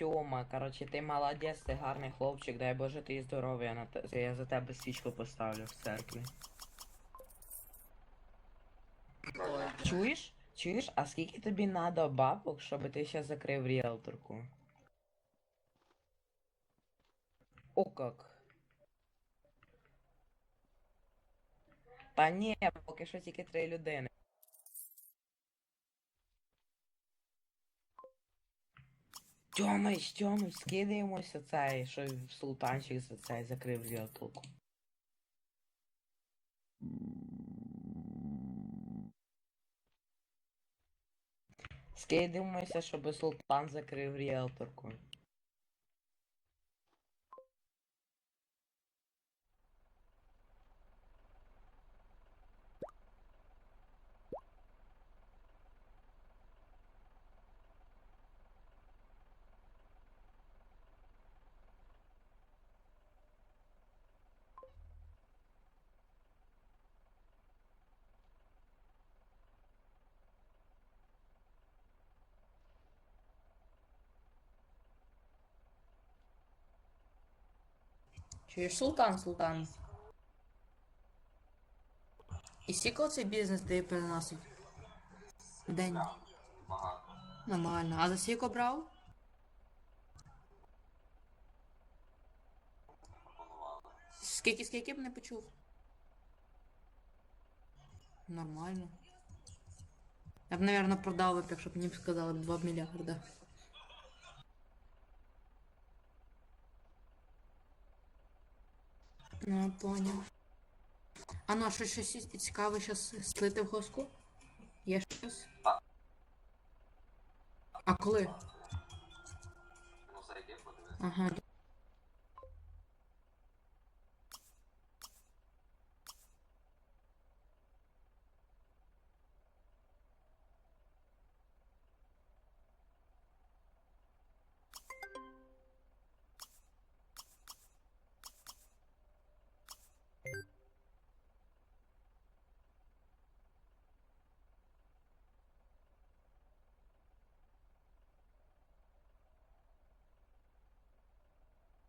Артема, короче, ти молодець, ти гарний хлопчик, дай Боже ти здоров'я, на те- я за тебе свічку поставлю в церкві. Чуєш? Чуєш? А скільки тобі надо бабок, щоб ти ще закрив ріелторку? О как. Та ні, поки що тільки три людини. Тьомич, Тьомич, скидаємося цей, що султанчик за цей закрив ріелторку. Скидаємося, щоб султан закрив ріелторку. Чуєш, султан, султан. І скільки цей бізнес ти переносить? День. Нормально. А за скільки брав? Скільки, скільки б не почув? Нормально. Я б, наверное, продав, якщо б мені сказали 2 мільярда. Ну, поняв. А ну, а що щось цікаве щас слити в госку? Є щось? А коли? Ну, зайди, подивись. Ага,